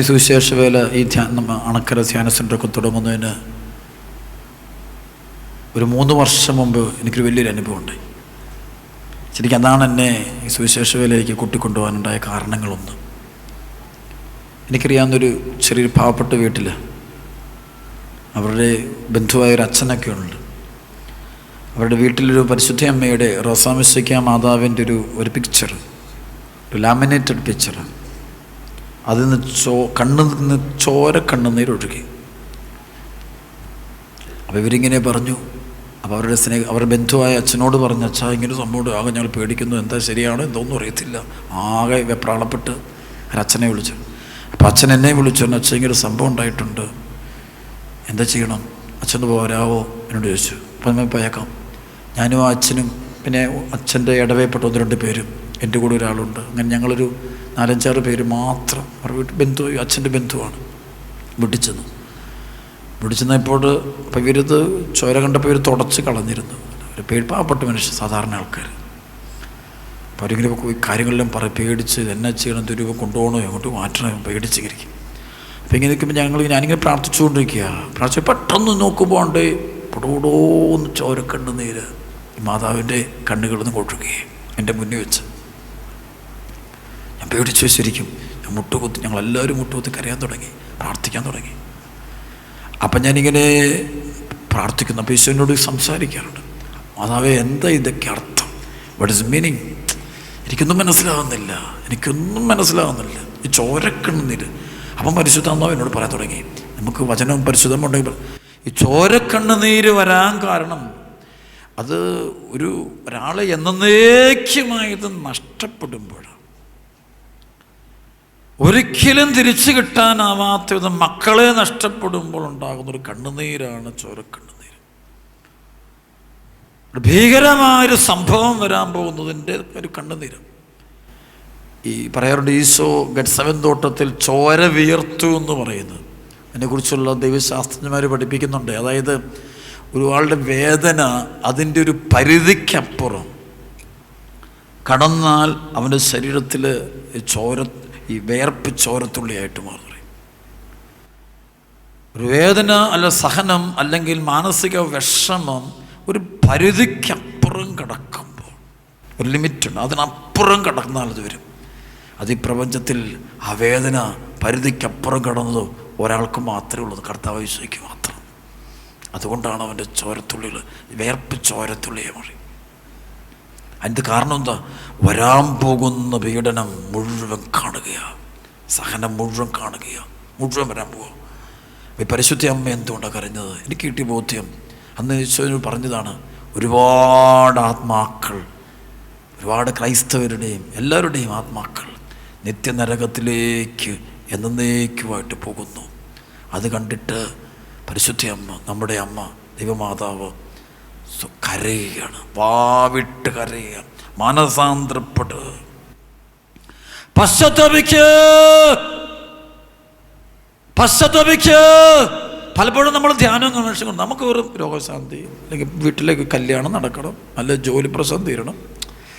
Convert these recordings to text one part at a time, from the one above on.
ഈ സുവിശേഷ വേല ഈ ധ്യാനം അണക്കര ധ്യാന സെന്ററൊക്കെ തുടങ്ങുന്നതിന് ഒരു മൂന്ന് വർഷം മുമ്പ് എനിക്കൊരു വലിയൊരു അനുഭവം അനുഭവമുണ്ട് ശരിക്കും അതാണ് എന്നെ ഈ സുവിശേഷ വേലയിലേക്ക് കൂട്ടിക്കൊണ്ടുപോകാനുണ്ടായ കാരണങ്ങളൊന്ന്. എനിക്കറിയാവുന്നൊരു ചെറിയൊരു പാവപ്പെട്ട വീട്ടിൽ അവരുടെ ബന്ധുവായ ഒരു അച്ഛനൊക്കെ ഉണ്ട്. അവരുടെ വീട്ടിലൊരു പരിശുദ്ധ അമ്മയുടെ റോസാമിശയ്ക്ക മാതാവിന്റെ ഒരു ഒരു പിക്ചർ ഒരു ലാമിനേറ്റഡ് പിക്ചർ അതിൽ നിന്ന് ചോ കണ്ണിൽ നിന്ന് ചോര കണ്ണുനീരൊഴുകി അപ്പോൾ ഇവരിങ്ങനെ പറഞ്ഞു. അപ്പോൾ അവരുടെ സ്നേഹ അവരുടെ ബന്ധുവായ അച്ഛനോട് പറഞ്ഞു അച്ഛാ ഇങ്ങനെ സംഭവം ആകെ ഞങ്ങൾ പേടിക്കുന്നു. എന്താ ശരിയാണോ? എന്തോന്നും അറിയത്തില്ല. ആകെ വെപ്രാളപ്പെട്ട് അച്ഛനെ വിളിച്ചു. അപ്പോൾ അച്ഛൻ എന്നെ വിളിച്ചു. അച്ഛൻ ഇങ്ങനെ സംഭവം ഉണ്ടായിട്ടുണ്ട്. എന്താ ചെയ്യണം? അച്ഛൻ പോരാവോ എന്നോട് ചോദിച്ചു. അപ്പം ഞാൻ പോയേക്കാം. ഞാനും ആ അച്ഛനും പിന്നെ അച്ഛന്റെ ഇടവേപ്പെട്ട ഒന്ന് രണ്ട് പേരും എന്റെ കൂടെ ഒരാളുണ്ട്. അങ്ങനെ ഞങ്ങളൊരു നാലഞ്ചാറ് പേര് മാത്രം അവരുടെ വീട്ടിൽ ബന്ധു അച്ഛന്റെ ബന്ധുവാണ് വീട്ടിൽ ചെന്നു അപ്പോൾ ഇവരിത് ചോര കണ്ടപ്പോൾ ഇവർ തുടച്ച് കളഞ്ഞിരുന്നു. ഒരു പേടി പാവപ്പെട്ട മനുഷ്യർ സാധാരണ ആൾക്കാർ. അപ്പോൾ അവരിങ്ങനെ കാര്യങ്ങളെല്ലാം പറ പേടിച്ച് എന്നാ ചെയ്യണം ദുരൂപം കൊണ്ടുപോകണോ എങ്ങോട്ട് മാറ്റണം പേടിച്ചിരിക്കും അപ്പം ഇങ്ങനെ നിൽക്കുമ്പോൾ ഞങ്ങൾ ഞാനിങ്ങനെ പ്രാർത്ഥിച്ചുകൊണ്ടിരിക്കുക. പ്രാർത്ഥിച്ച് പെട്ടെന്ന് നോക്കുമ്പോൾ പൊടോടോന്ന് ചോര കണ്ണുനീര് ഈ മാതാവിന്റെ കണ്ണുകളിൽ നിന്ന് കൊട്ടുകയെ എന്റെ മുന്നിൽ വെച്ച്. ഞാൻ പേടിച്ചു ശരിക്കും ഞാൻ മുട്ടുകുത്തി ഞങ്ങളെല്ലാവരും മുട്ടുകുത്തി കരയാൻ തുടങ്ങി പ്രാർത്ഥിക്കാൻ തുടങ്ങി. അപ്പം ഞാനിങ്ങനെ പ്രാർത്ഥിക്കുന്നു അപ്പോൾ ഈശോനോട് സംസാരിക്കാറുണ്ട്. മാതാവേ എന്താ ഇതൊക്കെ അർത്ഥം? വട്ട് ഇസ് മീനിങ് എനിക്കൊന്നും മനസ്സിലാവുന്നില്ല. എനിക്കൊന്നും മനസ്സിലാകുന്നില്ല ഈ ചോരക്കണ്ണുനീര് അപ്പം പരിശുദ്ധാന്നോ എന്നോട് പറയാൻ തുടങ്ങി. നമുക്ക് വചനവും പരിശുദ്ധം ഉണ്ടെങ്കിൽ ഈ ചോരക്കണ്ണുനീര് വരാൻ കാരണം അത് ഒരു ഒരാളെ എന്നേക്കുമായത് നഷ്ടപ്പെടുമ്പോഴാണ്. ഒരിക്കലും തിരിച്ചു കിട്ടാനാവാത്ത വിധം മക്കളെ നഷ്ടപ്പെടുമ്പോൾ ഉണ്ടാകുന്ന ഒരു കണ്ണുനീരാണ് ചോരക്കണ്ണുനീര്. ഒരു ഭീകരമായൊരു സംഭവം വരാൻ പോകുന്നതിന്റെ ഒരു കണ്ണുനീര്. ഈ പറയാറുണ്ട് ഈശോ ഗഡ്സവൻ തോട്ടത്തിൽ ചോര വിയർത്തു എന്ന് പറയുന്നത് അതിനെക്കുറിച്ചുള്ള ദൈവശാസ്ത്രജ്ഞന്മാർ പഠിപ്പിക്കുന്നുണ്ട്. അതായത് ഒരാളുടെ വേദന അതിന്റെ ഒരു പരിധിക്കപ്പുറം. കടന്നാൽ അവന്റെ ശരീരത്തിൽ ചോര ഈ വേർപ്പ് ചോരത്തുള്ളിയായിട്ട് മാറി. ഒരു വേദന അല്ല സഹനം അല്ലെങ്കിൽ മാനസിക വിഷമം ഒരു പരിധിക്കപ്പുറം കിടക്കുമ്പോൾ ഒരു ലിമിറ്റുണ്ട് അതിനപ്പുറം കടന്നാൽ അത് വരും. അത് ഈ പ്രപഞ്ചത്തിൽ ആ വേദന പരിധിക്കപ്പുറം കിടന്നത് ഒരാൾക്ക് മാത്രമേ ഉള്ളൂ കർത്താവ് വിശ്വസിക്കുക മാത്രം. അതുകൊണ്ടാണ് അവന്റെ ചോരത്തുള്ളികൾ വേർപ്പ് ചോരത്തുള്ളിയെ മറി. അതിന്റെ കാരണം എന്താ? വരാൻ പോകുന്ന പീഡനം മുഴുവൻ കാണുകയാണ് സഹനം മുഴുവൻ കാണുകയാണ് മുഴുവൻ വരാൻ പോവുക ഈ പരിശുദ്ധ അമ്മ എന്തുകൊണ്ടാണ് കരഞ്ഞത്? എനിക്ക് കിട്ടിയ ബോധ്യം അന്ന് ഈശോനോട് പറഞ്ഞതാണ് ഒരുപാട് ആത്മാക്കൾ ഒരുപാട് ക്രൈസ്തവരുടെയും എല്ലാവരുടെയും ആത്മാക്കൾ നിത്യനരകത്തിലേക്ക് എന്നേക്കുമായിട്ട് പോകുന്നു. അത് കണ്ടിട്ട് പരിശുദ്ധ അമ്മ നമ്മുടെ അമ്മ ദൈവമാതാവ് കരയുകയാണ്. വാവിട്ട് കരയുക മനസാന്തരപ്പെട്ട്. പശ്ചാത്തപിക്ക്. പശ്ചാത്തപിക്ക്. പലപ്പോഴും നമ്മൾ ധ്യാനം കാണിച്ചു നമുക്ക് വെറും രോഗശാന്തി അല്ലെങ്കിൽ വീട്ടിലേക്ക് കല്യാണം നടക്കണം അല്ല ജോലി പ്രശ്നം തീരണം.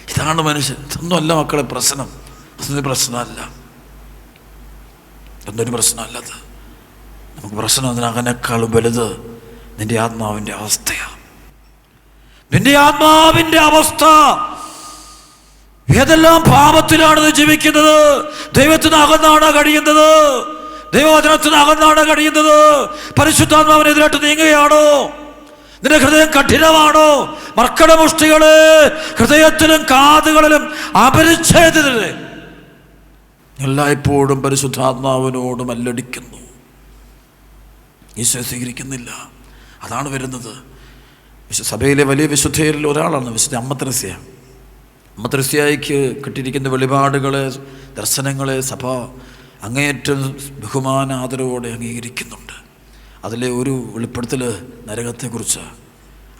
ഇതാണ് മനുഷ്യൻ. ഇതൊന്നുമല്ല മക്കളെ പ്രശ്നം. അതൊരു പ്രശ്നമല്ല. എന്തൊരു പ്രശ്നമല്ലത് നമുക്ക് പ്രശ്നം അതിനകനേക്കാൾ വലുത് നിന്റെ ആത്മാവിന്റെ അവസ്ഥയാണ്. നിന്റെ ആത്മാവിന്റെ അവസ്ഥ ഏതെല്ലാം പാപത്തിലാണ് ഇത് ജീവിക്കുന്നത്? ദൈവത്തിന് അകന്നാണ് കഴിയുന്നത്. ദൈവവചനത്തിന് അകന്നാണ് കഴിയുന്നത്. പരിശുദ്ധാത്മാവിനെതിരായിട്ട് നീങ്ങുകയാണോ? നിന്റെ ഹൃദയം കഠിനമാണോ? മർക്കടമുഷ്ടികൾ ഹൃദയത്തിലും കാതുകളിലും അപരിച്ഛേദിതരെ എല്ലായ്പ്പോഴും പരിശുദ്ധാത്മാവിനോട് മല്ലടിക്കുന്നു. ഈശ്വര സ്വീകരിക്കുന്നില്ല. അതാണ് വരുന്നത്. സഭയിലെ വലിയ വിശുദ്ധയിൽ ഒരാളാണ് വിശുദ്ധ അമ്മത്രസ്യ. അമ്മത്രസ്യായിക്ക് കിട്ടിയിരിക്കുന്ന വെളിപാടുകളെ ദർശനങ്ങളെ സഭ അങ്ങേയറ്റം ബഹുമാന ആദരവോടെ അംഗീകരിക്കുന്നുണ്ട്. അതിലെ ഒരു വെളിപ്പെടുത്തൽ നരകത്തെക്കുറിച്ച്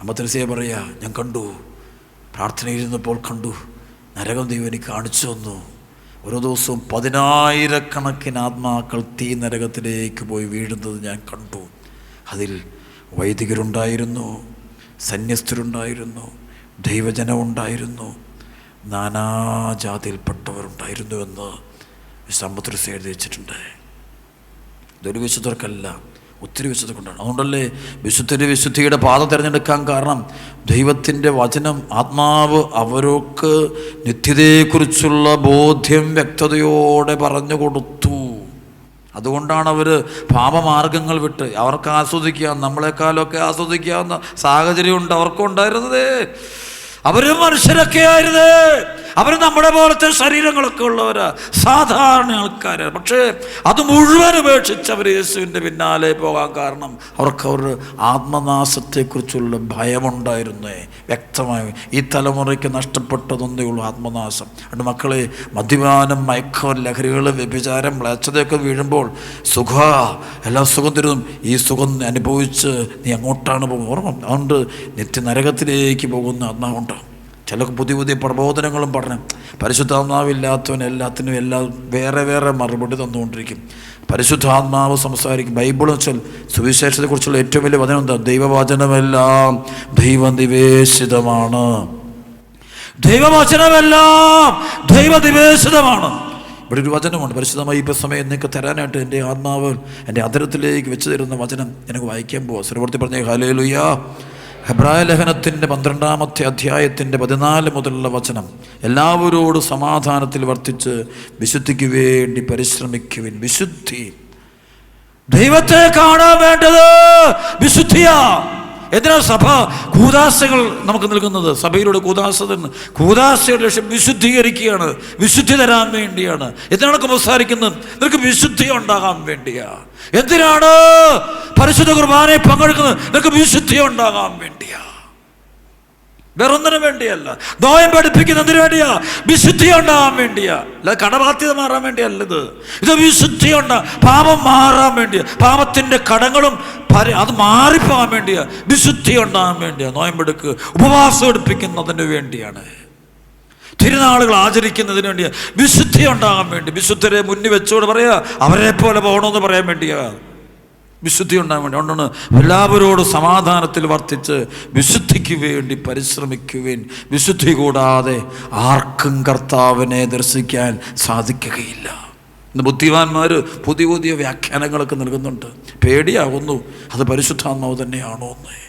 അമ്മത്രസ്യ പറയുക ഞാൻ കണ്ടു. പ്രാർത്ഥനയിരുന്നപ്പോൾ കണ്ടു. നരകം ദൈവം എനിക്ക് കാണിച്ചു തന്നു. ഓരോ ദിവസവും പതിനായിരക്കണക്കിന് ആത്മാക്കൾ തീ നരകത്തിലേക്ക് പോയി വീഴുന്നത് ഞാൻ കണ്ടു. അതിൽ വൈദികരുണ്ടായിരുന്നു. സന്യസ്തരുണ്ടായിരുന്നു ദൈവജനമുണ്ടായിരുന്നു നാനാജാതിയിൽപ്പെട്ടവരുണ്ടായിരുന്നു എന്ന് സമുദ്രസ് എഴുതി വെച്ചിട്ടുണ്ട് ഇതൊരു വിശുദ്ധർക്കല്ല ഒത്തിരി വിശുദ്ധ കൊണ്ടാണ്. അതുകൊണ്ടല്ലേ വിശുദ്ധന്റെ വിശുദ്ധിയുടെ പാത തിരഞ്ഞെടുക്കാൻ കാരണം ദൈവത്തിന്റെ വചനം ആത്മാവ് അവർക്ക് നിത്യതയെക്കുറിച്ചുള്ള ബോധ്യം വ്യക്തതയോടെ പറഞ്ഞു കൊടുത്തു. അതുകൊണ്ടാണ് അവർ പാപമാർഗങ്ങൾ വിട്ട് അവർക്ക് ആസ്വദിക്കാം നമ്മളെക്കാളൊക്കെ ആസ്വദിക്കാവുന്ന സാഹചര്യമുണ്ട് അവർക്കും ഉണ്ടായിരുന്നത്. അവരും മനുഷ്യരൊക്കെ ആയിരുന്നു അവർ നമ്മുടെ പോലത്തെ ശരീരങ്ങളൊക്കെ ഉള്ളവരാ. സാധാരണ ആൾക്കാരാണ് പക്ഷേ അത് മുഴുവൻ ഉപേക്ഷിച്ച് അവർ യേശുവിന്റെ പിന്നാലെ പോകാൻ കാരണം അവർക്ക് അവർ ആത്മനാശത്തെക്കുറിച്ചുള്ള ഭയമുണ്ടായിരുന്നേ. വ്യക്തമായി ഈ തലമുറയ്ക്ക് നഷ്ടപ്പെട്ടതൊന്നേ ഉള്ളൂ ആത്മനാശം. അതുകൊണ്ട് മക്കളെ മദ്യപാനം മയക്കം ലഹരികൾ വ്യഭിചാരം മ്ലേച്ഛതയൊക്കെ വീഴുമ്പോൾ സുഖ. എല്ലാ സുഖം തരുന്നു. ഈ സുഖം അനുഭവിച്ച് നീ അങ്ങോട്ടാണ് പോകുന്നത്. ഓർമ്മ? അതുകൊണ്ട് നിത്യനരകത്തിലേക്ക് പോകുന്ന ആത്മാവുണ്ട്. ചില പുതിയ പുതിയ പ്രബോധനങ്ങളും പറഞ്ഞു പരിശുദ്ധാത്മാവില്ലാത്തവൻ എല്ലാത്തിനും എല്ലാം വേറെ വേറെ മറുപടി തന്നുകൊണ്ടിരിക്കും. പരിശുദ്ധാത്മാവ് സംസാരിക്കും. ബൈബിൾ വെച്ചാൽ സുവിശേഷത്തെക്കുറിച്ചുള്ള ഏറ്റവും വലിയ വചനം എന്താ? ദൈവവചനമെല്ലാം ദൈവനിവേശിതമാണ്. ദൈവവചനമെല്ലാം ദൈവനിവേശിതമാണ്. ഇവിടെ ഒരു വചനമുണ്ട്. പരിശുദ്ധമായി ഇപ്പം സമയം നിങ്ങൾക്ക് തരാനായിട്ട് എന്റെ ആത്മാവ് എന്റെ അതിരത്തിലേക്ക് വെച്ച് തരുന്ന വചനം. എനിക്ക് വായിക്കാൻ പോവാം. സർവർത്തി പറഞ്ഞേ ഹലേ ലുയാ ഹെബ്രായ ലേഖനത്തിന്റെ പന്ത്രണ്ടാമത്തെ അധ്യായത്തിന്റെ പതിനാല് മുതലുള്ള വചനം എല്ലാവരോടും സമാധാനത്തിൽ വർത്തിച്ച് വിശുദ്ധിക്ക് വേണ്ടി പരിശ്രമിക്കുവിൻ. വിശുദ്ധി. ദൈവത്തെ കാണാൻ വേണ്ടത് വിശുദ്ധിയാ. എന്തിനാ സഭ കൂതാസകൾ നമുക്ക് നൽകുന്നത്? സഭയിലൂടെ കൂതാശ തരുന്നു കൂതാശയുടെ ലക്ഷ്യം വിശുദ്ധീകരിക്കുകയാണ്. വിശുദ്ധി തരാൻ വേണ്ടിയാണ്. എന്തിനാണ് സംസാരിക്കുന്നത്? നിനക്ക് വിശുദ്ധി ഉണ്ടാകാൻ വേണ്ടിയാ. എന്തിനാണ് പരിശുദ്ധ കുർബാനയെ പങ്കെടുക്കുന്നത്? നിനക്ക് വിശുദ്ധി ഉണ്ടാകാൻ വേണ്ടിയാ. വേറൊന്നിനു വേണ്ടിയല്ല. നോയം പഠിപ്പിക്കുന്നതിന് വേണ്ടിയാ. വിശുദ്ധി ഉണ്ടാവാൻ വേണ്ടിയാ. അല്ല കടബാധ്യത മാറാൻ വേണ്ടിയല്ല ഇത്. ഇത് വിശുദ്ധി ഉണ്ടാ. പാപം മാറാൻ വേണ്ടിയാ. പാപത്തിന്റെ കടങ്ങളും അത് മാറിപ്പോകാൻ വേണ്ടിയാ. വിശുദ്ധി ഉണ്ടാവാൻ വേണ്ടിയാ. നോയമ്പെടുക്ക് ഉപവാസം എടുപ്പിക്കുന്നതിന് വേണ്ടിയാണ്. തിരുനാളുകൾ ആചരിക്കുന്നതിന് വേണ്ടിയാ. വിശുദ്ധി ഉണ്ടാകാൻ വേണ്ടി. വിശുദ്ധരെ മുന്നിൽ വെച്ചോട് പറയാ. അവരെ പോലെ പോകണമെന്ന് പറയാൻ വേണ്ടിയാ. വിശുദ്ധി ഉണ്ടാകാൻ വേണ്ടി. അതുകൊണ്ടാണ് എല്ലാവരോടും സമാധാനത്തിൽ വർത്തിച്ച് വിശുദ്ധിക്ക് വേണ്ടി പരിശ്രമിക്കുവിൻ. വിശുദ്ധി കൂടാതെ ആർക്കും കർത്താവിനെ ദർശിക്കാൻ സാധിക്കുകയില്ല. ഇന്ന് ബുദ്ധിമാന്മാർ പുതിയ പുതിയ വ്യാഖ്യാനങ്ങളൊക്കെ നൽകുന്നുണ്ട്. പേടിയാകുന്നു അത് പരിശുദ്ധാത്മാവ് തന്നെയാണോ എന്ന്.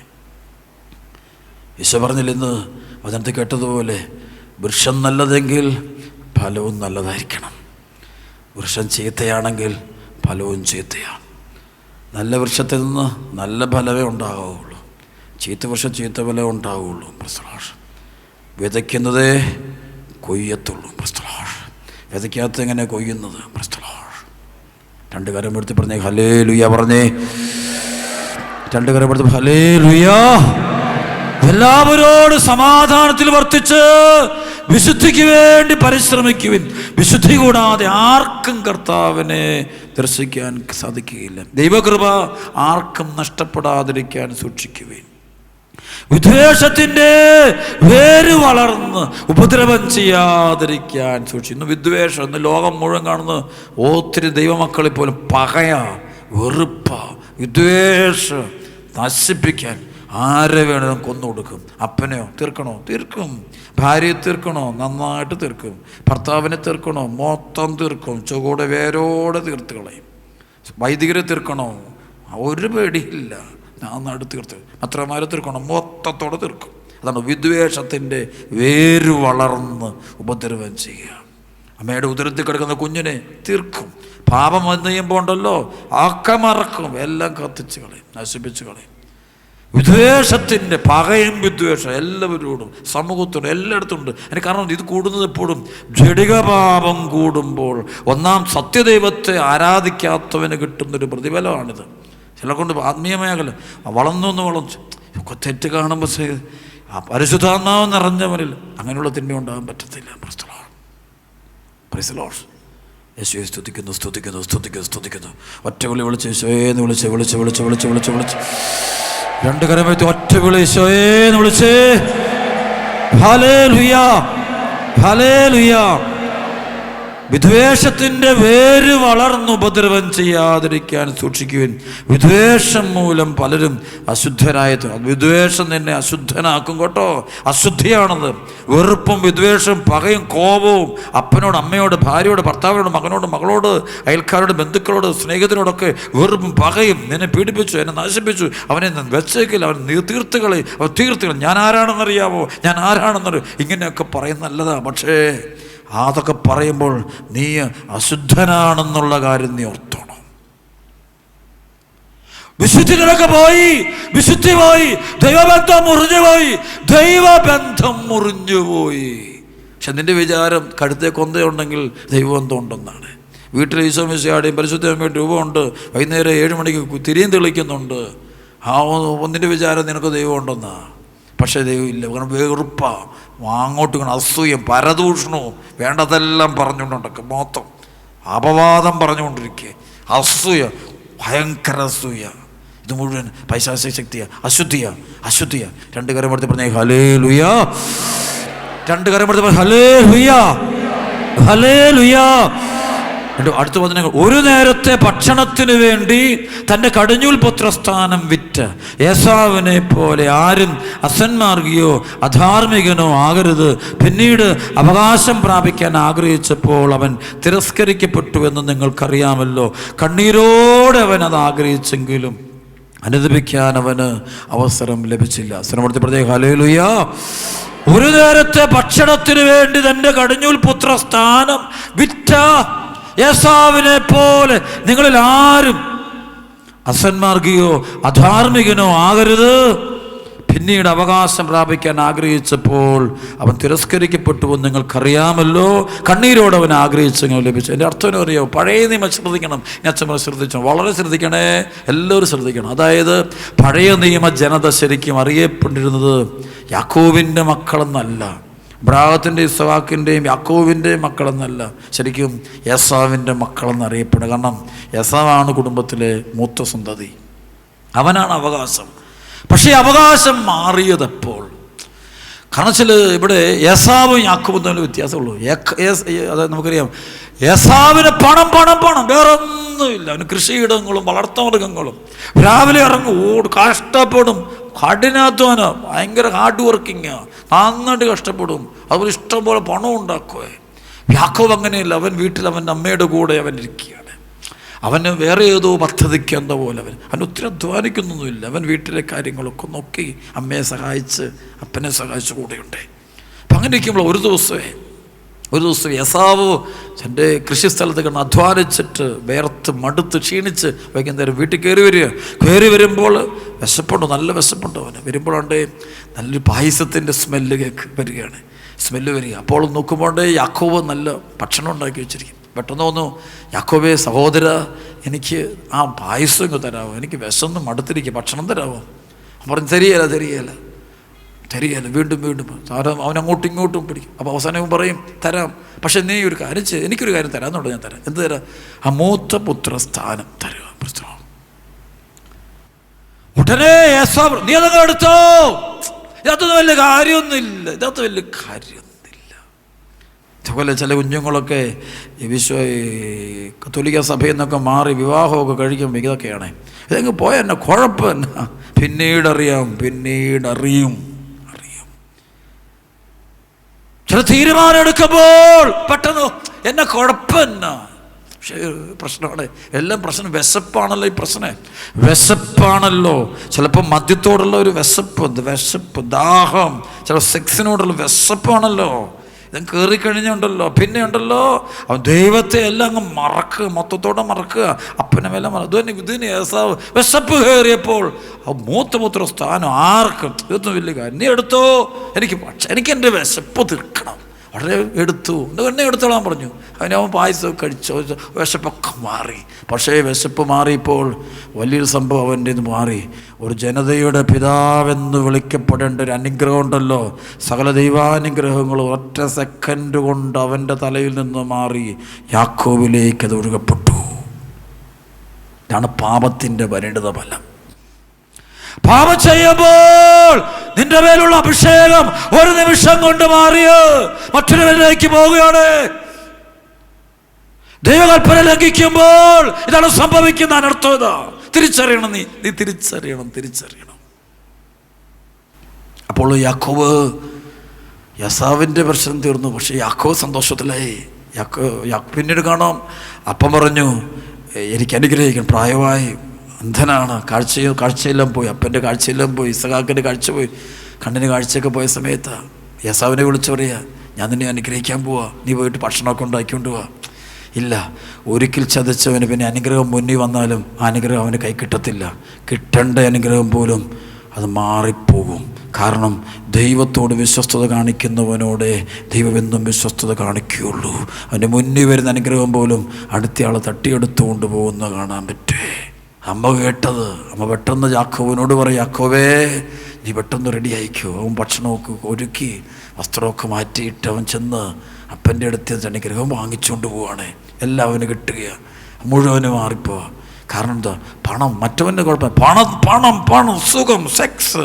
ഈശോ പറഞ്ഞില്ല ഇന്ന് വചനത്തിൽ കേട്ടതുപോലെ വൃക്ഷം നല്ലതെങ്കിൽ ഫലവും നല്ലതായിരിക്കണം. വൃക്ഷം ചീത്തയാണെങ്കിൽ ഫലവും ചീത്തയാണ്. നല്ല വൃക്ഷത്തിൽ നിന്ന് നല്ല ഫലമേ ഉണ്ടാകുകയുള്ളൂ ചീത്ത വൃക്ഷം ചീത്ത ഫലമേ ഉണ്ടാവുകയുള്ളൂ പ്രസ്തലാഷ്. വിതയ്ക്കുന്നതേ കൊയ്യത്തുള്ളൂ പ്രസ്തലാഷ്. വിതയ്ക്കാത്ത എങ്ങനെ കൊയ്യുന്നത് പ്രസ്തലാഷ്. രണ്ട് കരം എടുത്ത് പറഞ്ഞേ ഹലേ ലുയ പറഞ്ഞേ. രണ്ട് കരം എടുത്ത് ഹലേ ലുയാ എല്ലാവരോടും സമാധാനത്തിൽ വർത്തിച്ച് വിശുദ്ധിക്ക് വേണ്ടി പരിശ്രമിക്കുവിൻ. വിശുദ്ധി കൂടാതെ ആർക്കും കർത്താവിനെ ദർശിക്കാൻ സാധിക്കുകയില്ല. ദൈവകൃപ ആർക്കും നഷ്ടപ്പെടാതിരിക്കാൻ സൂക്ഷിക്കുവിൻ. വിദ്വേഷത്തിന്റെ വേര് വളർന്ന് ഉപദ്രവം ചെയ്യാതിരിക്കാൻ സൂക്ഷിച്ചു ഇന്ന് വിദ്വേഷം ഇന്ന് ലോകം മുഴുവൻ കാണുന്ന ഒത്തിരി ദൈവമക്കളിൽ പോലും പകയ വെറുപ്പ വിദ്വേഷം നശിപ്പിക്കാൻ ആരെ വേണമെങ്കിലും കൊന്നു കൊടുക്കും. അപ്പനെയോ തീർക്കണോ? തീർക്കും. ഭാര്യയെ തീർക്കണോ? നന്നായിട്ട് തീർക്കും. ഭർത്താവിനെ തീർക്കണോ? മൊത്തം തീർക്കും. ചുവടെ വേരോടെ തീർത്ത് കളയും. വൈദികരെ തീർക്കണോ? ഒരു പേടിയില്ല. നന്നായിട്ട് തീർത്ത്. അത്രമാരെ തീർക്കണം? മൊത്തത്തോടെ തീർക്കും. അതാണ് വിദ്വേഷത്തിന്റെ വേര് വളർന്ന് ഉപദ്രവം ചെയ്യുക. അമ്മയുടെ ഉദരത്തിൽ കിടക്കുന്ന കുഞ്ഞിനെ തീർക്കും. പാപം വന്നു കഴിയുമ്പോൾ ഉണ്ടല്ലോ അക്കമറക്കും എല്ലാം കത്തിച്ച് കളയും നശിപ്പിച്ച് കളയും. വിദ്വേഷത്തിന്റെ പകയും വിദ്വേഷം എല്ലാവരോടും സമൂഹത്തോടും എല്ലായിടത്തും ഉണ്ട്. അതിന് കാരണം ഇത് കൂടുന്നത് എപ്പോഴും ജഡികപാപം കൂടുമ്പോൾ ഒന്നാം സത്യദൈവത്തെ ആരാധിക്കാത്തവന് കിട്ടുന്നൊരു പ്രതിഫലമാണിത്. ചില കൊണ്ട് ആത്മീയമേഖല വളർന്നു എന്ന് വളർന്നു. തെറ്റ് കാണുമ്പോൾ ആ പരിശുദ്ധാത്മാവ് നിറഞ്ഞവനിൽ അങ്ങനെയുള്ള തിന്മ ഉണ്ടാകാൻ പറ്റത്തില്ല യേശുവെ സ്തുതിക്കുന്നു സ്തുതിക്കുന്നു സ്തുതിക്കുന്നു സ്തുതിക്കുന്നു. ഒറ്റ വിളി വിളിച്ച് യേശോയെന്ന് വിളിച്ച് വിളിച്ച് വിളിച്ച് വിളിച്ച് വിളിച്ച് വിളിച്ച്. രണ്ട് കരം വെച്ച് ഒറ്റ വിളി. വിളിച്ചേ വിളിച്ച്. ഹലേ ലുയാ ഹലേ ലുയാ വിദ്വേഷത്തിന്റെ വേര് വളർന്ന് ഉപദ്രവം ചെയ്യാതിരിക്കാൻ സൂക്ഷിക്കുവിൻ. വിദ്വേഷം മൂലം പലരും അശുദ്ധരായ വിദ്വേഷം നിന്നെ അശുദ്ധനാക്കും കേട്ടോ. അശുദ്ധിയാണത്. വെറുപ്പും വിദ്വേഷവും പകയും കോപവും അപ്പനോട് അമ്മയോട് ഭാര്യയോട് ഭർത്താവിനോട് മകനോട് മകളോട് അയൽക്കാരോട് ബന്ധുക്കളോട് സ്നേഹത്തിനോടൊക്കെ വെറുപ്പും പകയും നിന്നെ പീഡിപ്പിച്ചു എന്നെ നശിപ്പിച്ചു. അവനെ വെച്ചേക്കില്ല. അവൻ തീർത്തുകളി അവൻ തീർത്തുകളെ ഞാൻ ആരാണെന്നറിയാവോ? ഞാൻ ആരാണെന്നറിയോ? ഇങ്ങനെയൊക്കെ പറയുന്നത് നല്ലതാ. പക്ഷേ അതൊക്കെ പറയുമ്പോൾ നീ അശുദ്ധനാണെന്നുള്ള കാര്യം നീ ഓർത്തോണം. വിശുദ്ധികളൊക്കെ പോയി വിശുദ്ധി പോയി ദൈവബന്ധം മുറിഞ്ഞുപോയി ദൈവബന്ധം മുറിഞ്ഞുപോയി. പക്ഷെ നിന്റെ വിചാരം കടുത്തേ കൊന്തയുണ്ടെങ്കിൽ ദൈവബന്ധം ഉണ്ടെന്നാണ്. വീട്ടിൽ ഈശോ മിശിയാടെയും പരിശുദ്ധ രൂപമുണ്ട്. വൈകുന്നേരം ഏഴ് മണിക്ക് തിരിയും തെളിക്കുന്നുണ്ട്. ആ ഒന്നിന്റെ വിചാരം നിനക്ക് ദൈവം ഉണ്ടെന്നാ പക്ഷേ ദൈവം ഇല്ല. കാരണം വെറുപ്പ. അങ്ങോട്ടും ഇങ്ങോട്ടും അസൂയം പരദൂഷണവും വേണ്ടതെല്ലാം പറഞ്ഞുകൊണ്ടുണ്ടൊക്കെ. മൊത്തം അപവാദം പറഞ്ഞുകൊണ്ടിരിക്കുക അസൂയ ഭയങ്കര അസൂയ. ഇത് മുഴുവൻ പൈശാസ്യ ശക്തിയാ. അശുദ്ധിയാ. അശുദ്ധിയാ. രണ്ട് കരം എടുത്ത് പറഞ്ഞേ ഹലേ ലുയാ രണ്ട് കരം എടുത്ത് പറഞ്ഞു ഹലേ ലുയാ ഹലേ ലുയാ അടുത്ത വചനങ്ങൾ. ഒരു നേരത്തെ ഭക്ഷണത്തിന് വേണ്ടി തന്റെ കടിഞ്ഞൂൽ പുത്രസ്ഥാനം വിറ്റ് യേസാവിനെ പോലെ ആരും അസന്മാർഗിയോ അധാർമികനോ ആകരുത്. പിന്നീട് അവകാശം പ്രാപിക്കാൻ ആഗ്രഹിച്ചപ്പോൾ അവൻ തിരസ്കരിക്കപ്പെട്ടു എന്ന് നിങ്ങൾക്കറിയാമല്ലോ. കണ്ണീരോടെ അവൻ അത് ആഗ്രഹിച്ചെങ്കിലും അനുദപിക്കാൻ അവന് അവസരം ലഭിച്ചില്ല. ശ്രമത്തിൽ പ്രത്യേക ഒരു നേരത്തെ ഭക്ഷണത്തിന് വേണ്ടി തന്റെ കടിഞ്ഞൂൽ പുത്രസ്ഥാനം വിറ്റ യേസാവിനെ പോലെ നിങ്ങളിൽ ആരും അസന്മാർഗിയോ അധാർമികനോ ആകരുത്. പിന്നീട് അവകാശം പ്രാപിക്കാൻ ആഗ്രഹിച്ചപ്പോൾ അവൻ തിരസ്കരിക്കപ്പെട്ടു എന്ന് നിങ്ങൾക്കറിയാമല്ലോ. കണ്ണീരോട് അവൻ ആഗ്രഹിച്ചെങ്കിൽ ലഭിച്ചു. എന്റെ അർത്ഥം അറിയാമോ പഴയ നിയമം ശ്രദ്ധിക്കണം. ഞാൻ ചുമ ശ്രദ്ധിച്ചു. വളരെ ശ്രദ്ധിക്കണേ. എല്ലാവരും ശ്രദ്ധിക്കണം. അതായത് പഴയ നിയമ ജനത ശരിക്കും അറിയപ്പെട്ടിരുന്നത് യാക്കോവിന്റെ മക്കളെന്നല്ല. ബ്രാഹത്തിന്റെ ഇസവാക്കിന്റെയും യാക്കോവിന്റെയും മക്കളെന്നല്ല ശരിക്കും യസാവിന്റെ മക്കളെന്നറിയപ്പെടുക. കാരണം യസാവാണ് കുടുംബത്തിലെ മൂത്ത സന്തതി. അവനാണ് അവകാശം. പക്ഷേ അവകാശം മാറിയതപ്പോൾ? കാരണം വെച്ചാൽ ഇവിടെ യസാവും യാക്കോബും തമ്മിൽ വ്യത്യാസമുള്ളൂ. അതായത് നമുക്കറിയാം. യസാവിന് പണം പണം പണം. വേറെ ഒന്നുമില്ല അവന് കൃഷിയിടങ്ങളും വളർത്തമൃഗങ്ങളും. രാവിലെ ഇറങ്ങും ഓട്. കഷ്ടപ്പെടും. കഠിനാധ്വാനം ഭയങ്കര ഹാർഡ് വർക്കിങ് നന്നായിട്ട് കഷ്ടപ്പെടും. അതുപോലെ ഇഷ്ടംപോലെ പണം ഉണ്ടാക്കുവേ. യാക്കോബ് അങ്ങനെയല്ല. അവൻ വീട്ടിൽ അവന്റെ അമ്മയുടെ കൂടെ അവൻ ഇരിക്കുകയാണ്. അവന് വേറെ ഏതോ പദ്ധതിക്ക് എന്ന പോലെ അവൻ. അവൻ ഒത്തിരി അധ്വാനിക്കുന്നൊന്നുമില്ല. അവൻ വീട്ടിലെ കാര്യങ്ങളൊക്കെ നോക്കി അമ്മയെ സഹായിച്ച് അപ്പനെ സഹായിച്ച് കൂടെയുണ്ട്. അപ്പം അങ്ങനെ ഇരിക്കുമ്പോൾ ഒരു ദിവസമേ ഒരു ദിവസം യസാവ് എന്റെ കൃഷിസ്ഥലത്ത് കിടന്ന് അധ്വാനിച്ചിട്ട് വേർത്ത് മടുത്ത് ക്ഷീണിച്ച് വൈകുന്നേരം വീട്ടിൽ കയറി വരിക. കയറി വരുമ്പോൾ വിശപ്പുണ്ട് നല്ല വിശപ്പുണ്ട് അവന്. വരുമ്പോഴുണ്ട് നല്ലൊരു പായസത്തിന്റെ സ്മെല്ല് കേക്ക് വരികയാണ്. സ്മെല്ല് വരിക. അപ്പോൾ നോക്കുമ്പോൾ യാക്കോവ് നല്ല ഭക്ഷണം ഉണ്ടാക്കി വെച്ചിരിക്കും. പെട്ടെന്ന് തോന്നു യാക്കോബേ സഹോദര എനിക്ക് ആ പായസം തരാമോ എനിക്ക് വിശന്ന് മടുത്തിരിക്കുക. ഭക്ഷണം തരാമോ പറഞ്ഞു തരികയില്ല തരികയില്ല തരികയില്ല വീണ്ടും വീണ്ടും. സാരം അവൻ അങ്ങോട്ടും ഇങ്ങോട്ടും പിടിക്കും. അപ്പോൾ അവസാനം പറയും തരാം. പക്ഷെ നീ ഒരു കാര്യം ചെയ്യ്. എനിക്കൊരു കാര്യം തരാം. എന്നുള്ളത് ഞാൻ തരാം. എന്ത് തരാം? ആ മൂത്ത പുത്ര സ്ഥാനം തരുക ഉടനെ നീ അതങ്ങ് എടുത്തോ. ഇതിനകത്തൊന്നും വലിയ കാര്യമൊന്നുമില്ല. ഇതിനകത്ത് വലിയ കാര്യമൊന്നുമില്ല. ഇതുപോലെ ചില കുഞ്ഞുങ്ങളൊക്കെ ഈ വിശ്വ കത്തോലിക്ക സഭയിൽ നിന്നൊക്കെ മാറി വിവാഹമൊക്കെ കഴിക്കുമ്പോൾ ഇതൊക്കെയാണ്. ഇതങ്ങ് പോയ എന്നെ കുഴപ്പം എന്നാ? പിന്നീടറിയാം പിന്നീടറിയും അറിയും ചില തീരുമാനം എടുക്കുമ്പോൾ പെട്ടെന്ന് എന്നെ കുഴപ്പം എന്നാ പക്ഷേ പ്രശ്നമാണ്. എല്ലാം പ്രശ്നം വിശപ്പാണല്ലോ ഈ പ്രശ്നം. വിശപ്പാണല്ലോ. ചിലപ്പോൾ മദ്യത്തോടുള്ള ഒരു വിശപ്പ് വിശപ്പ് ദാഹം ചില സെക്സിനോടുള്ള വിശപ്പാണല്ലോ. ഇതും കയറിക്കഴിഞ്ഞുണ്ടല്ലോ പിന്നെ ഉണ്ടല്ലോ അവൻ ദൈവത്തെ എല്ലാം അങ്ങ് മറക്കുക മൊത്തത്തോടെ മറക്കുക. അപ്പനെ വില മറ ഇത് തന്നെ ഇതിന് ഏസാവ്. വിശപ്പ് കയറിയപ്പോൾ ആ മൂത്ത മൂത്ര സ്ഥാനം ആർക്കും ഇതൊന്നും വലിയ കാര്യം. നീ എടുത്തോ. എനിക്ക് പക്ഷെ എനിക്ക് എന്റെ വിശപ്പ് തീർക്കണം. വളരെ എടുത്തു. എന്നെ എടുത്തോളാൻ പറഞ്ഞു. അതിന് അവൻ പായസം കഴിച്ചു. വിശപ്പൊക്കെ മാറി. പക്ഷേ വിശപ്പ് മാറിയപ്പോൾ വലിയൊരു സംഭവം അവന്റെ ഇത് മാറി. ഒരു ജനതയുടെ പിതാവെന്ന് വിളിക്കപ്പെടേണ്ട ഒരു അനുഗ്രഹം ഉണ്ടല്ലോ. സകല ദൈവാനുഗ്രഹങ്ങളും ഒറ്റ സെക്കൻഡ് കൊണ്ട് അവന്റെ തലയിൽ നിന്ന് മാറി യാക്കോവിലേക്ക് അത് ഒഴുകപ്പെട്ടു. ഇതാണ് പാപത്തിന്റെ പരിണിത ഫലം. പാപം ചെയ്യുമ്പോൾ നിന്റെ മേലുള്ള അഭിഷേകം ഒരു നിമിഷം കൊണ്ട് മാറിയോ. മറ്റൊരുവരിലേക്ക് പോവുകയാണ്. ദൈവകൽപ്പന ലംഘിക്കുമ്പോൾ ഇതാണ് സംഭവിക്കുന്ന അനർത്ഥം ഇതാ. തിരിച്ചറിയണം നീ. നീ തിരിച്ചറിയണം തിരിച്ചറിയണം. അപ്പോൾ യാക്കോവ് യസാവിന്റെ പ്രശ്നം തീർന്നു. പക്ഷേ യാക്കോവ് സന്തോഷത്തിലായി. യാക്കോ പിന്നീട് കാണാം. അപ്പം പറഞ്ഞു എനിക്ക് അനുഗ്രഹിക്കണം പ്രായമായി. അന്ധനാണ്. കാഴ്ചയോ കാഴ്ചയെല്ലാം പോയി. അപ്പന്റെ കാഴ്ചയെല്ലാം പോയി. ഇസഹാക്കിന്റെ കാഴ്ച പോയി കണ്ണിന് കാഴ്ചയൊക്കെ പോയ സമയത്ത് യസാവിനെ വിളിച്ചു പറയാ ഞാൻ നിന്നെ അനുഗ്രഹിക്കാൻ പോവാ. നീ പോയിട്ട് ഭക്ഷണമൊക്കെ ഉണ്ടാക്കിക്കൊണ്ട് പോവാ ഇല്ല. ഒരിക്കൽ ചതച്ചവന് പിന്നെ അനുഗ്രഹം മുന്നിൽ വന്നാലും ആ അനുഗ്രഹം അവന് കൈ കിട്ടത്തില്ല. കിട്ടേണ്ട അനുഗ്രഹം പോലും അത് മാറിപ്പോകും. കാരണം ദൈവത്തോട് വിശ്വസ്തത കാണിക്കുന്നവനോടെ ദൈവമെന്നും വിശ്വസ്തത കാണിക്കുകയുള്ളൂ. അവന്റെ മുന്നിൽ വരുന്ന അനുഗ്രഹം പോലും അടുത്തയാൾ തട്ടിയെടുത്തുകൊണ്ട് പോകുന്ന കാണാൻ പറ്റേ. അമ്മ കേട്ടത്. അമ്മ പെട്ടെന്ന് ജാക്കോവിനോട് പറയും യാക്കോവേ നീ പെട്ടെന്ന് റെഡി ആയിക്കോ. അവൻ ഭക്ഷണമൊക്കെ ഒരുക്കി വസ്ത്രമൊക്കെ മാറ്റിയിട്ട് അവൻ ചെന്ന് അപ്പന്റെ അടുത്ത് അനുഗ്രഹം വാങ്ങിച്ചുകൊണ്ട് പോവാണ്. എല്ലാം അവന് കിട്ടുകയാണ് മുഴുവൻ മാറിപ്പോവാ. കാരണം എന്താ? പണം മറ്റവന്റെ കുഴപ്പം. പണം പണം പണം സുഖം സെക്സ്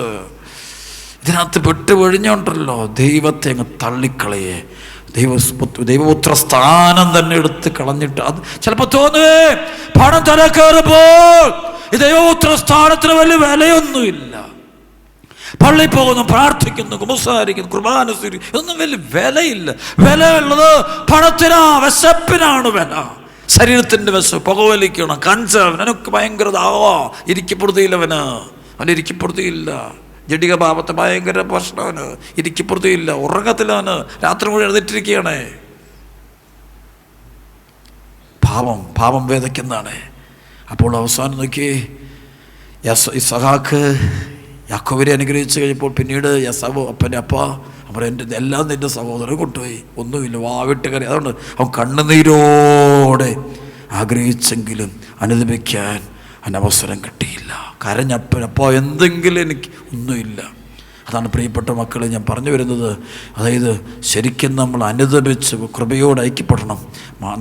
ഇതിനകത്ത് പെട്ട് ഒഴിഞ്ഞോണ്ടല്ലോ ദൈവത്തെ അങ്ങ് തള്ളിക്കളയെ. ദൈവ ദൈവപുത്ര സ്ഥാനം തന്നെ എടുത്ത് കളഞ്ഞിട്ട് അത് ചിലപ്പോൾ തോന്നുവേ പണം തല കയറുമ്പോൾ ഈ ദൈവപുത്ര സ്ഥാനത്തിന് വലിയ വിലയൊന്നുമില്ല. പള്ളി പോകുന്നു പ്രാർത്ഥിക്കുന്നു കുമ്പസാരിക്കുന്നു കുർബാന സ്വീകരി ഇതൊന്നും വലിയ വിലയില്ല. വിലയുള്ളത് പണത്തിനാ വിശപ്പിനാണ് വില. ശരീരത്തിന്റെ വിശപ്പ് പുകവലിക്കണം കഞ്ചാവിന് എനിക്ക് ഭയങ്കര ദാവാ ഇരിക്കപ്പെടുത്തിയില്ലവന് അവൻ ഇരിക്കപ്പെടുത്തിയില്ല. ജഡിക പാപത്തെ ഭയങ്കര പ്രശ്നമാണ്. ഇരിക്കപ്പുറത്തില്ല ഉറങ്ങത്തിലാണ് രാത്രി മുഴുവൻ എഴുന്നേറ്റിരിക്കുകയാണ്. പാപം പാപം വേദയ്ക്കുന്നതാണ് അപ്പോൾ അവസാനം നോക്കി ഇസഹാക്ക് യാക്കോബിനെ അനുഗ്രഹിച്ച് കഴിഞ്ഞപ്പോൾ പിന്നീട് യസവോ അപ്പന്റെ അപ്പ അവർ എന്റെ എല്ലാം നിന്റെ സഹോദരൻ കൊണ്ടുപോയി. ഒന്നുമില്ല വാവിട്ട് കറി അതുകൊണ്ട് അവൻ കണ്ണുനീരോടെ ആഗ്രഹിച്ചെങ്കിലും അനുദപിക്കാൻ അവസരം കിട്ടിയില്ല. കരഞ്ഞപ്പോ എന്തെങ്കിലും എനിക്ക് ഒന്നുമില്ല. അതാണ് പ്രിയപ്പെട്ട മക്കളെ ഞാൻ പറഞ്ഞു വരുന്നത്. അതായത് ശരിക്കും നമ്മൾ അനുദപിച്ച് കൃപയോട് ഐക്യപ്പെടണം.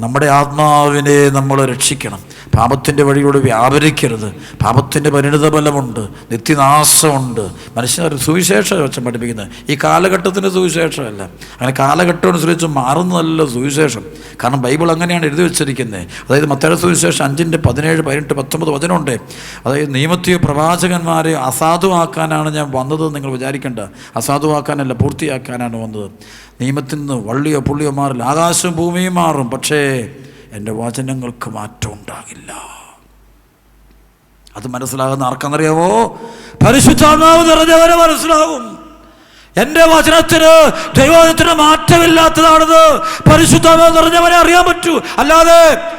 നമ്മുടെ ആത്മാവിനെ നമ്മൾ രക്ഷിക്കണം. പാപത്തിന്റെ വഴിയിലൂടെ വ്യാപരിക്കരുത്. പാപത്തിന്റെ പരിണിത ഫലമുണ്ട് നിത്യനാശമുണ്ട്. മനുഷ്യർ സുവിശേഷം വെച്ച് പഠിപ്പിക്കുന്നത്. ഈ കാലഘട്ടത്തിന്റെ സുവിശേഷമല്ല. അങ്ങനെ കാലഘട്ടം അനുസരിച്ച് മാറുന്നതല്ല സുവിശേഷം. കാരണം ബൈബിൾ അങ്ങനെയാണ് എഴുതി വെച്ചിരിക്കുന്നത്. അതായത് മത്തയുടെ സുവിശേഷം അഞ്ചിന്റെ പതിനേഴ് പതിനെട്ട് പത്തൊമ്പത് വചനമുണ്ട്. അതായത് നിയമത്തിയ പ്രവാചകന്മാരെ അസാധുവാക്കാനാണ് ഞാൻ വന്നത് നിങ്ങൾ വിചാരിക്കേണ്ട. അസാധുവാക്കാനല്ല പൂർത്തിയാക്കാനാണ് വന്നത്. നിയമത്തിൽ നിന്ന് വള്ളിയോ പുള്ളിയോ മാറില്ല. ആകാശവും ഭൂമിയും മാറും. പക്ഷേ എന്റെ വചനങ്ങൾക്ക് മാറ്റം ഉണ്ടാകില്ല. അത് മനസ്സിലാകുന്ന ആർക്കെന്നറിയാമോ പരിശുദ്ധാത്മാവ് നിറഞ്ഞവരെ മനസ്സിലാകും. എന്റെ വചനത്തിന് ദൈവത്തിന് മാറ്റമില്ലാത്തതാണത്. പരിശുദ്ധാത്മാവ് നിറഞ്ഞവരെ അറിയാൻ പറ്റൂ. അല്ലാതെ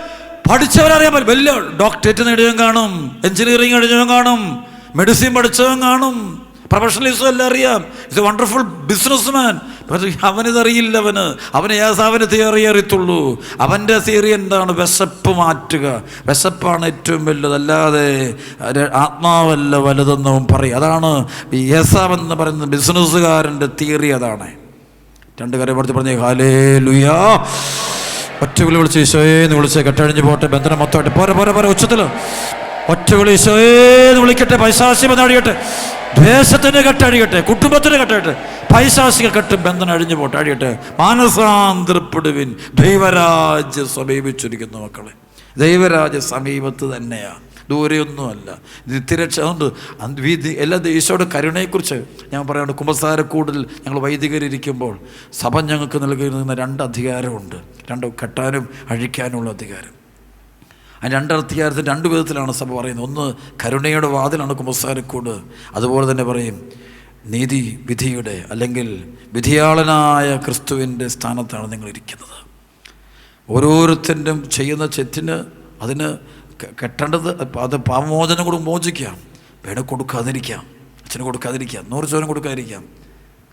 പഠിച്ചവരെ അറിയാൻ പറ്റും. വലിയ ഡോക്ടറേറ്റ് നേടിയവൻ കാണും. എഞ്ചിനീയറിംഗ് കഴിഞ്ഞവൻ കാണും. മെഡിസിൻ പഠിച്ചവൻ കാണും. പ്രൊഫഷണലിസം എല്ലാം അറിയാം. ഇത് വണ്ടർഫുൾ ബിസിനസ് മാൻ പക്ഷേ അവനിതറിയില്ല അവന് അവന് ഏസാവിന് തിയറി അറിയത്തുള്ളൂ. അവന്റെ തിയറി എന്താണ്? വിശപ്പ് മാറ്റുക. വിശപ്പാണ് ഏറ്റവും വലുതല്ലാതെ ആത്മാവല്ല വലുതെന്നും പറയും. അതാണ് ഈ ഏസാവ് എന്ന് പറയുന്ന ബിസിനസ്സുകാരന്റെ തിയറി അതാണ്. രണ്ട് കാര്യം പറഞ്ഞു പറഞ്ഞേ ഹാലേ ലുയാ ഒറ്റ വിളി വിളിച്ച് ഈശോയെ വിളിച്ച് കെട്ടഴിഞ്ഞ് പോട്ടെ ബന്ധനം മൊത്തമായിട്ട്. പോരെ പോരെ പോരെ ഉച്ചത്തിൽ. ഒറ്റ വിളി ഈശോയെ എന്ന് വിളിക്കട്ടെ പൈശാസ്യം എന്നടിയട്ടെ ദ്വേഷത്തിന് കെട്ടഴിയട്ടെ കുടുംബത്തിന് കെട്ടട്ടെ പൈശാസിക കെട്ടും ബന്ധനം അഴിഞ്ഞു പോട്ടെ അഴിയട്ടെ മാനസാന്തരപ്പെടുവിൻ ദൈവരാജ്യം സമീപിച്ചിരിക്കുന്നു മക്കളെ. ദൈവരാജ്യ സമീപത്ത് തന്നെയാണ് ദൂരെയൊന്നുമല്ല. നിത്യരക്ഷ അതുകൊണ്ട് വീതി എല്ലാ ഈശോയുടെ കരുണയെക്കുറിച്ച് ഞാൻ പറയുന്നത് കുമ്പസാരക്കൂടിൽ ഞങ്ങൾ വൈദികരിക്കുമ്പോൾ സഭ ഞങ്ങൾക്ക് നൽകിയിരുന്ന രണ്ട് അധികാരമുണ്ട്. രണ്ട് കെട്ടാനും അഴിക്കാനുമുള്ള അധികാരം. ആ രണ്ട് അധികാരത്തിൽ രണ്ട് വിധത്തിലാണ് സഭ പറയുന്നത്. ഒന്ന് കരുണയുടെ വാതിലാണ് കുമ്പസാരക്കൂട്. അതുപോലെ തന്നെ പറയും നീതി വിധിയുടെ അല്ലെങ്കിൽ വിധിയാളനായ ക്രിസ്തുവിന്റെ സ്ഥാനത്താണ് നിങ്ങൾ ഇരിക്കുന്നത് ഓരോരുത്തരും ചെയ്യുന്ന ചെറ്റിന് അതിന് കെട്ടേണ്ടത് അത് പാമോചനം കൂടെ മോചിക്കാം. വേണം കൊടുക്കാതിരിക്കാം. അച്ഛന് കൊടുക്കാതിരിക്കാം. നൂറ് ചോരം കൊടുക്കാതിരിക്കാം.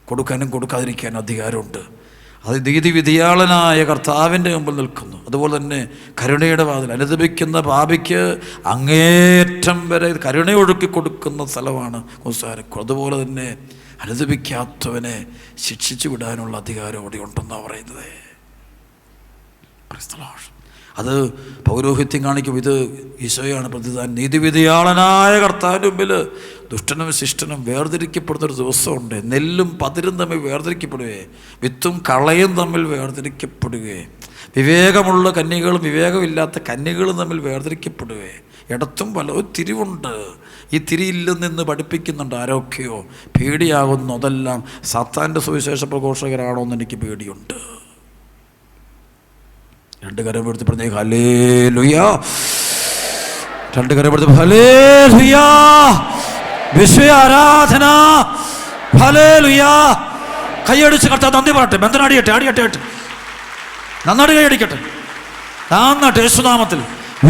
കൊടുക്കാനും കൊടുക്കാതിരിക്കാനും അധികാരമുണ്ട്. അത് നീതി വിധിയാളനായ കർത്താവിന്റെ മുമ്പിൽ നിൽക്കുന്നു. അതുപോലെ തന്നെ കരുണയുടെ വാതിൽ അനുദപിക്കുന്ന പാപിക്ക് അങ്ങേറ്റം വരെ കരുണയൊഴുക്കി കൊടുക്കുന്ന സ്ഥലമാണ് കുസാരക്കു അതുപോലെ തന്നെ അനുദപിക്കാത്തവനെ ശിക്ഷിച്ചു വിടാനുള്ള അധികാരം അവിടെ ഉണ്ടെന്നാണ് പറയുന്നത്. അത് പൗരോഹിത്യം കാണിക്കും ഇത് ഈശോയാണ് പ്രതിദാനം. നീതിവിധിയാളനായ കർത്താവിന്റെ മുമ്പിൽ ദുഷ്ടനും ശിഷ്ടനും വേർതിരിക്കപ്പെടുന്ന ഒരു ദിവസമുണ്ട്. നെല്ലും പതിരും തമ്മിൽ വേർതിരിക്കപ്പെടുകയെ. വിത്തും കളയും തമ്മിൽ വേർതിരിക്കപ്പെടുകയെ. വിവേകമുള്ള കന്യകളും വിവേകമില്ലാത്ത കന്യകളും തമ്മിൽ വേർതിരിക്കപ്പെടുകയെ. ഇടത്തും പല ഒരു തിരിവുണ്ട്. ഈ തിരിയില്ലെന്ന് പഠിപ്പിക്കുന്നുണ്ട് ആരൊക്കെയോ. പേടിയാകുന്നു അതെല്ലാം. സത്താന്റെ സുവിശേഷ പ്രഘോഷകരാണോ എന്ന് എനിക്ക് പേടിയുണ്ട്. രണ്ട് കരം എടുത്ത് പറഞ്ഞേ ഹലേ ലുയാ രണ്ട് കരം എടുത്ത് ഹലേ ലുയാ വിശ്വ ആരാധന ഹലേ ലുയാ കൈയടിച്ച് കർത്താവ് നന്ദി പറട്ടെ ബന്ധന അടിയട്ടെ അടിയട്ടെ. നന്നായിട്ട് കൈയടിക്കട്ടെ. നന്നായിട്ട് യേശുനാമത്തിൽ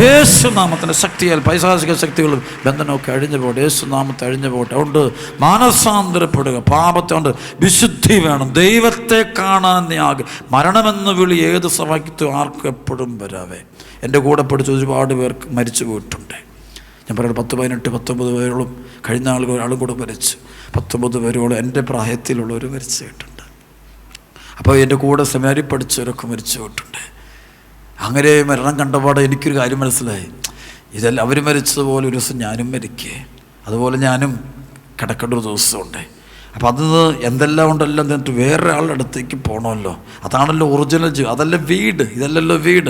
യേശുനാമത്തിന്റെ ശക്തിയാൽ പൈശാചിക ശക്തികളും ബന്ധനമൊക്കെ അഴിഞ്ഞു പോകട്ടെ. യേശുനാമത്തെ അഴിഞ്ഞു പോകട്ടെ. അതുകൊണ്ട് മാനസാന്തരപ്പെടുക. പാപത്തെ കൊണ്ട് വിശുദ്ധി വേണം. ദൈവത്തെ കാണാൻ ആകെ മരണമെന്ന് വിളി ഏത് സമയത്തും ആർക്കെപ്പോഴും വരാവേ. എന്റെ കൂടെ പഠിച്ച ഒരുപാട് പേർക്ക് മരിച്ചു പോയിട്ടുണ്ട്. ഞാൻ പറയുന്നത് പത്ത് പതിനെട്ട് പത്തൊമ്പത് പേരോളം കഴിഞ്ഞ ആളുകൾ ഒരാളും കൂടെ മരിച്ചു. പത്തൊമ്പത് പേരോളം എന്റെ പ്രായത്തിലുള്ളവർ മരിച്ചു കേട്ടുണ്ട് അപ്പോൾ എന്റെ കൂടെ സെമിനാരി പഠിച്ചവരൊക്കെ മരിച്ചു പോയിട്ടുണ്ട് അങ്ങനെ മരണം കണ്ടപാടെ എനിക്കൊരു കാര്യം മനസ്സിലായി. ഇതെല്ലാം അവർ മരിച്ചതുപോലെ ഒരു ദിവസം ഞാനും മരിക്കേ. അതുപോലെ ഞാനും കിടക്കേണ്ട ഒരു ദിവസമുണ്ട്. അപ്പം അത് എന്തെല്ലാം ഉണ്ടല്ലോ എന്നിട്ട് വേറെ ആളുടെ അടുത്തേക്ക് പോകണമല്ലോ അതാണല്ലോ ഒറിജിനൽ ജീവിതം. അതല്ല വീട്. ഇതല്ലല്ലോ വീട്.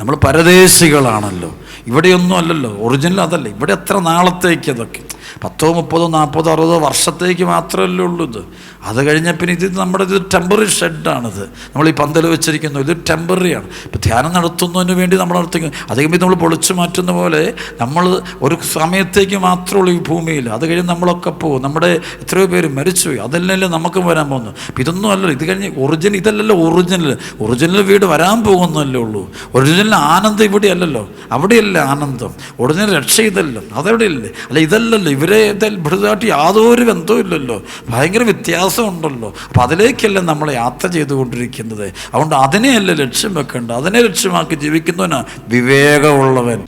നമ്മൾ പരദേശികളാണല്ലോ. ഇവിടെയൊന്നും അല്ലല്ലോ. ഒറിജിനൽ അതല്ല. ഇവിടെ എത്ര നാളത്തേക്ക് അതൊക്കെ? പത്തോ മുപ്പതോ നാൽപ്പതോ അറുപതോ വർഷത്തേക്ക് മാത്രമല്ലേ ഉള്ളൂ ഇത്. അത് കഴിഞ്ഞ പിന്നെ ഇത് നമ്മുടെ ഇത് ടെമ്പററി ഷെഡാണിത് നമ്മൾ ഈ പന്തൽ വെച്ചിരിക്കുന്നു ഇത് ടെമ്പററിയാണ് ഇപ്പം ധ്യാനം നടത്തുന്നതിന് വേണ്ടി നമ്മൾ നടത്തിക്കുന്നു അതേപോലെ നമ്മൾ പൊളിച്ചു മാറ്റുന്ന പോലെ നമ്മൾ ഒരു സമയത്തേക്ക് മാത്രമേ ഉള്ളൂ ഈ ഭൂമിയിൽ. അത് കഴിഞ്ഞ് നമ്മളൊക്കെ പോകും. നമ്മുടെ എത്രയോ പേര് മരിച്ചുപോയി. അതല്ലല്ലോ നമുക്ക് വരാൻ പോകുന്നു ഇതൊന്നും അല്ലല്ലോ. ഇത് കഴിഞ്ഞ് ഒറിജിനൽ ഇതല്ലല്ലോ ഒറിജിനൽ ഒറിജിനൽ വീട് വരാൻ പോകുന്നല്ലേ ഉള്ളൂ. ഒറിജിനൽ ആനന്ദം ഇവിടെ അല്ലല്ലോ അവിടെയല്ല ആനന്ദം. ഒറിജിനൽ രക്ഷ ഇതല്ലോ അതെവിടെയല്ലേ? അല്ല ഇതല്ലല്ലോ. ഇവരെ ഇവിടുതായിട്ട് യാതൊരു ബന്ധവും ഇല്ലല്ലോ. ഭയങ്കര വ്യത്യാസമുണ്ടല്ലോ. അപ്പം അതിലേക്കല്ല നമ്മൾ യാത്ര ചെയ്തുകൊണ്ടിരിക്കുന്നത്. അതുകൊണ്ട് അതിനെയല്ല ലക്ഷ്യം വെക്കേണ്ടത്? അതിനെ ലക്ഷ്യമാക്കി ജീവിക്കുന്നവനാണ് വിവേകമുള്ളവൻ.